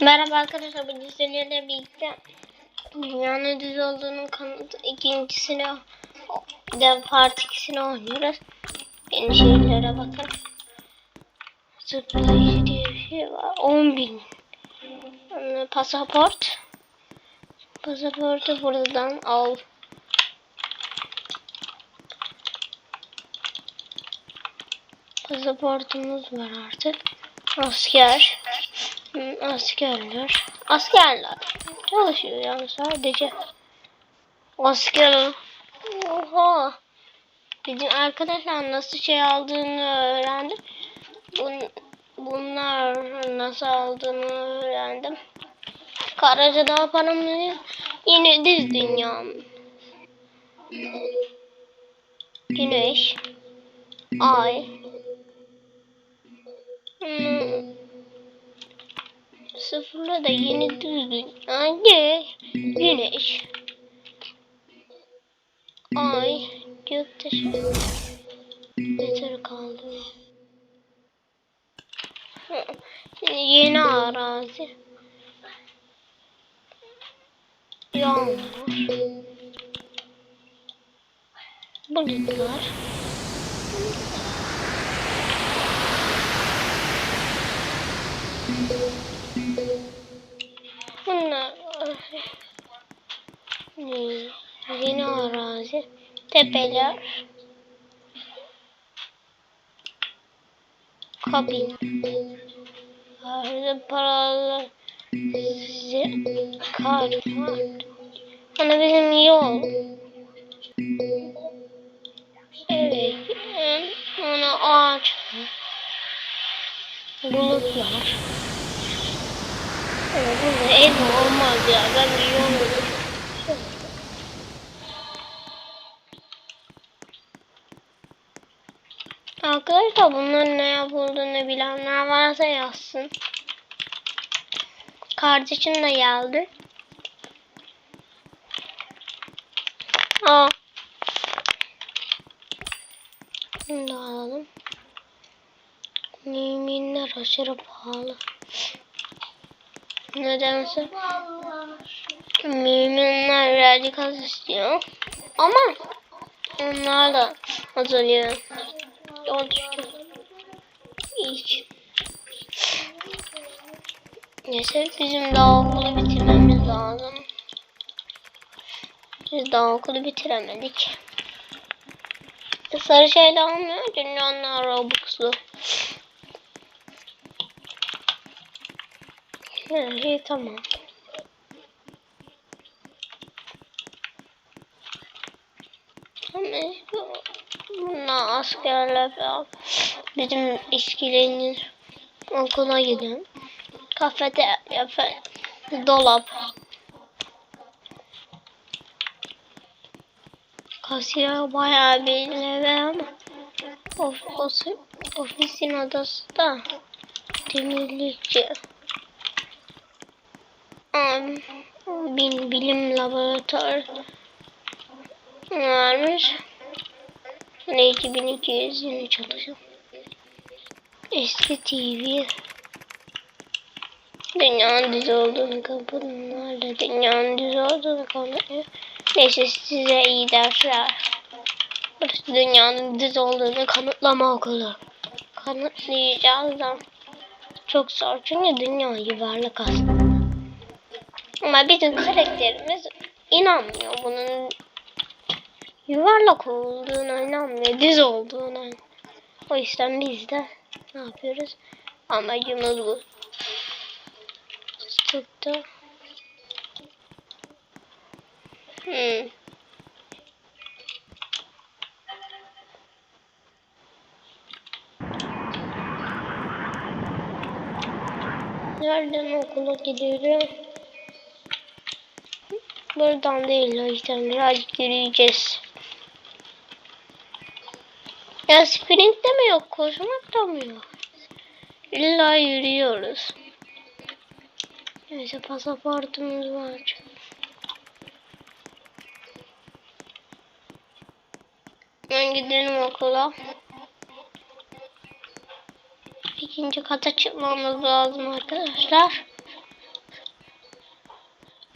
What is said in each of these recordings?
Merhaba arkadaşlar bugün sizlerle birlikte dünyanın düz olduğunun kanıtı ikincisini bir de part 2'sini oynuyoruz. Yeni şeylere bakın. Zıplayıcı diye bir şey var. 10 bin. Ee, Pasaport. Pasaportu buradan al. Pasaportumuz var artık. Asker. Askerler. Askerler. Çalışıyor yani sadece. Asker. Oha. Bizim arkadaşlar nasıl şey aldığını öğrendim. Bun, bunlar nasıl aldığını öğrendim. Karacadağ paramız yine düz dünya. Güneş. Ay. Hmm. Sıfırla da yeni düz dünya. Güneş. Ay. Göktaşı. Yeter kaldı. Yeni arazi. Yağmur. Bulutlar. Bunlar ne? Yeni arazi. Tepeler. Kabin. Arada paralar. Kar var. Ana bizim yol. Evet. Ona ağaç. Bulutlar. Olmaz ya. Ben bulayım. Arkadaşlar bunların ne yapıldığını bilenler varsa yazsın. Kardeşim de geldi. Aa. Bunu alalım. Müminler aşırı pahalı. Nedense müminler az istiyor. Ama onlar da azalıyor. Yol düştü. Hiç. Neyse bizim daha okulu bitirmemiz lazım. Biz daha okulu bitiremedik. Sarı şeyle almıyor. Dünyanın Robux'lu. Her şey tamam. Ama bunlar askerler falan. Bizim eskilerinin okula gidin. Kafede yapın. Dolap. Kasiyer bayağı bir leve ama of, of, ofisin odası da demirlikçi. Bin bilim laboratuvarı varmış. Ne 2200 yeni çalışıyor. Eski TV. Dünyanın düz olduğunu kapınlar da dünyanın düz olduğunu kanıtlıyor. Neyse size iyi dersler. Burası dünyanın düz olduğunu kanıtlama okulu. Kanıtlayacağız da çok zor çünkü dünya yuvarlak aslında. Ama bizim karakterimiz inanmıyor bunun yuvarlak olduğuna inanmıyor, düz olduğuna. O yüzden biz de ne yapıyoruz? Amacımız bu. Tuttu. Hmm. Nereden okula gidiyorum? Buradan değil o yüzden birazcık yürüyeceğiz. Ya sprint de mi yok? Koşmak da mı yok? İlla yürüyoruz. Neyse pasaportumuz var. Ben gidelim okula. İkinci kata çıkmamız lazım arkadaşlar.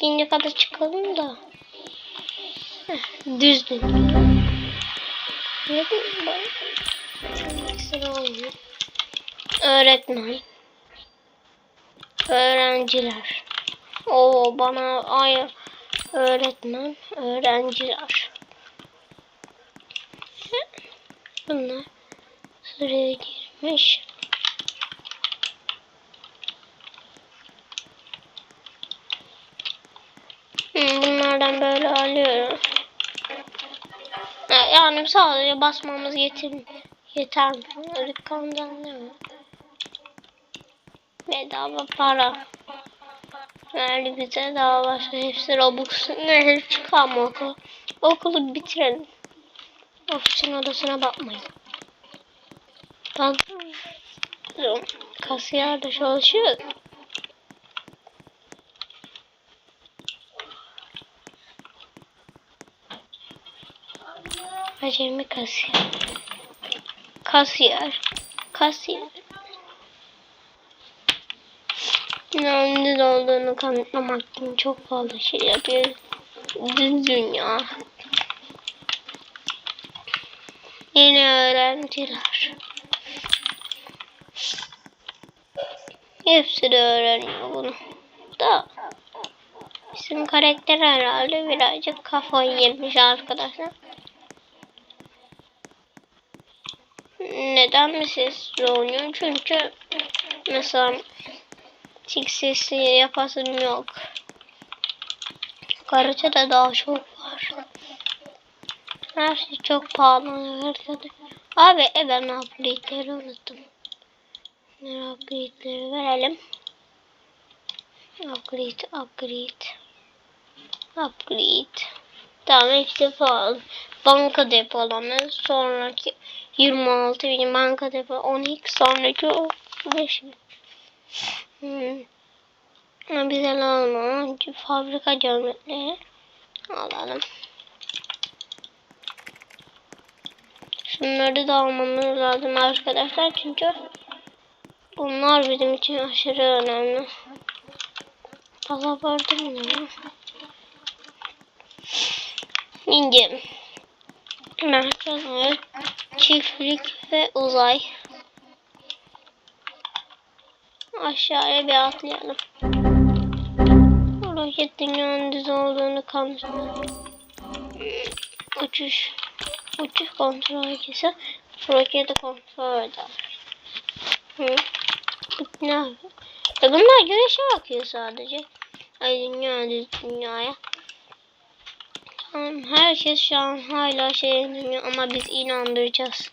İkinci kata çıkalım da. Heh, düz dünya. Ne olmuyor. Öğretmen. Öğrenciler. Oo bana ay öğretmen, öğrenciler. Bunlar sıraya girmiş. Hmm, Bunlardan böyle alıyorum. Yani sadece basmamız yeter, yeter? Dükkandan ne mi? Bedava para. Verdi bize daha başka hepsi Robux. Ne çıkarma okulu. Okulu bitirelim. Ofisin odasına bakmayın. Bakıyorum. Kasiyer de çalışıyor. Acemi kasiyer. Kasiyer. Kasiyer. İnanılmaz olduğunu kanıtlamak için çok fazla şey yapıyor. Düz dünya. Yeni öğrenciler. Hepsi de öğreniyor bunu. Da bizim karakter herhalde birazcık kafayı yemiş arkadaşlar. Neden mi sesli oynuyor? Çünkü mesela Tik sesi yapasım yok. Haritada daha çok var. Her şey çok pahalı haritada. Abi e ben upgrade'leri unuttum. Upgrade'leri verelim. Upgrade, upgrade. Upgrade. Tamam hepsi pahalı. Banka depolama sonraki 26 bin banka depo 12 sonraki 5 bin. Hmm. Bize lazım. Fabrika gömlekleri alalım. Şunları da almamız lazım arkadaşlar. Çünkü bunlar bizim için aşırı önemli. Pasaportum ne? Şimdi merkez çiftlik ve uzay. Aşağıya bir atlayalım. Roket dünyanın düz olduğunu kanıtlıyor. Uçuş. Uçuş kontrol ise roketi kontrol eder. Hı. Ne? E bunlar güneşe bakıyor sadece. Ay dünya düz dünyaya. Herkes şu an hala şey dinliyor ama biz inandıracağız.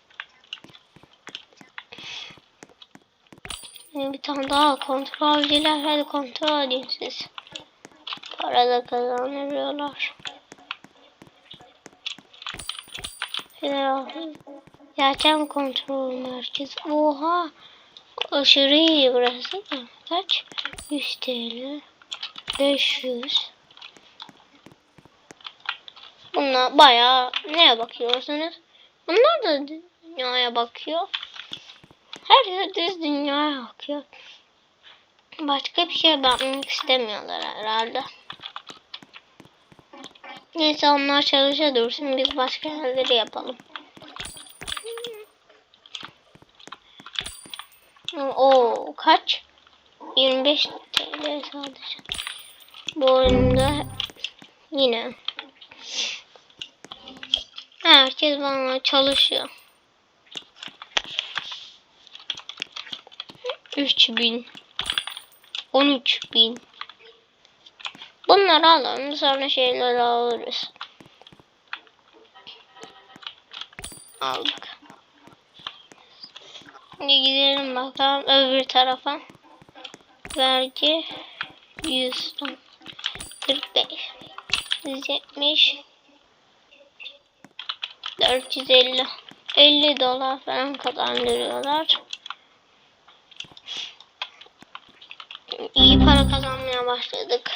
Şimdi bir tane daha kontrolcüler hadi kontrol edin siz. Para da kazanıyorlar. Federal Yerken kontrol merkezi. Oha. Aşırı iyi burası da. Kaç? 100 TL. 500. Bunlar bayağı neye bakıyorsunuz? Bunlar da dünyaya bakıyor. Herkes düz dünyaya bakıyor. Başka bir şey bakmak istemiyorlar herhalde. Neyse onlar çalışa dursun biz başka yerleri yapalım. O kaç? 25 TL sadece. Bu oyunda yine herkes bana çalışıyor. 3000 13000 Bunları alalım sonra şeyleri alırız. Aldık. Şimdi gidelim bakalım öbür tarafa. Vergi 100 ton. 45 170 450 50 dolar falan kazandırıyorlar. İyi para kazanmaya başladık.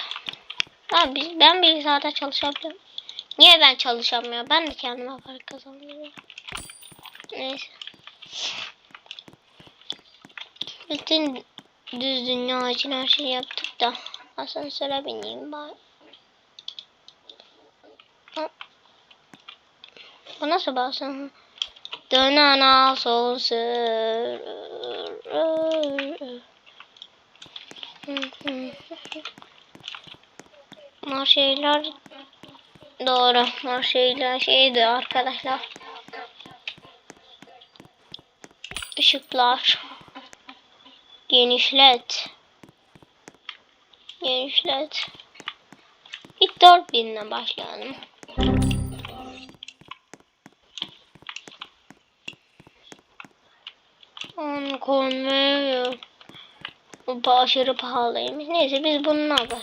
Abi biz, ben bilgisayarda çalışabiliyorum. Niye ben çalışamıyorum? Ben de kendime para kazanıyorum. Neyse. Bütün düz dünya için her şeyi yaptık da asansöre bineyim bari. Bu nasıl basın? Dönen al sonsuz. Bunlar şeyler doğru. Bunlar şeydi arkadaşlar. Işıklar. Genişlet. Genişlet. İlk 4000 ile başlayalım. Onu konmuyor. Bu aşırı pahalıymış. Neyse biz bununla bak.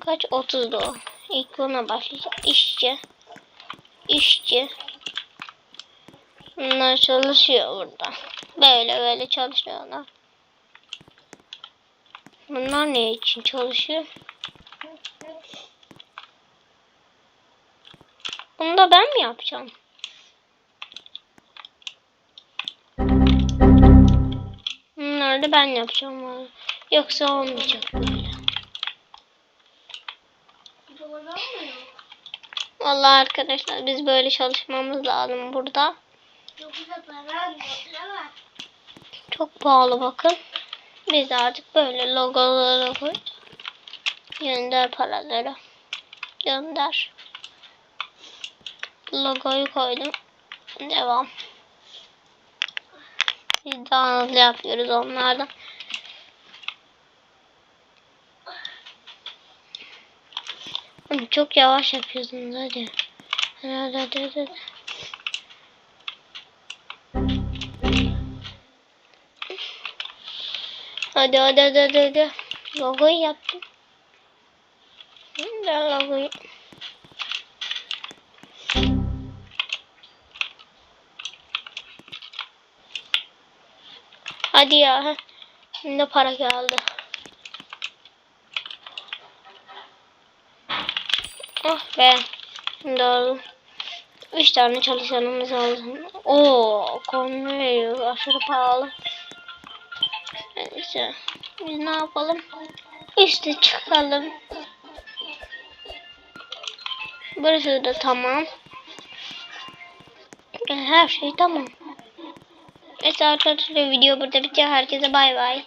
Kaç? 30 da o. İlk buna başlayacağız. İşçi. İşçi. Bunlar çalışıyor burada. Böyle böyle çalışıyorlar. Bunlar ne için çalışıyor? Bunu da ben mi yapacağım? Bunları ben yapacağım. vallahi. Yoksa olmayacak böyle. Vallahi arkadaşlar biz böyle çalışmamız lazım burada. Çok pahalı bakın. Biz artık böyle logoları koy. Gönder paraları. Gönder. Logoyu koydum. Devam. Biz daha hızlı yapıyoruz onlardan. Oğlum Çok yavaş yapıyorsunuz hadi. Hadi hadi hadi. hadi. Hadi hadi hadi hadi. Logoyu yaptım. Ben logoyu. Hadi ya. Şimdi para geldi. Ah be. Şimdi oldu. Üç tane çalışanımız oldu. Oo, konmuyor. Aşırı pahalı. Neyse. Biz ne yapalım? İşte çıkalım. Burası da tamam. Her şey tamam. Neyse arkadaşlar video burada bitiyor. Herkese bay bay.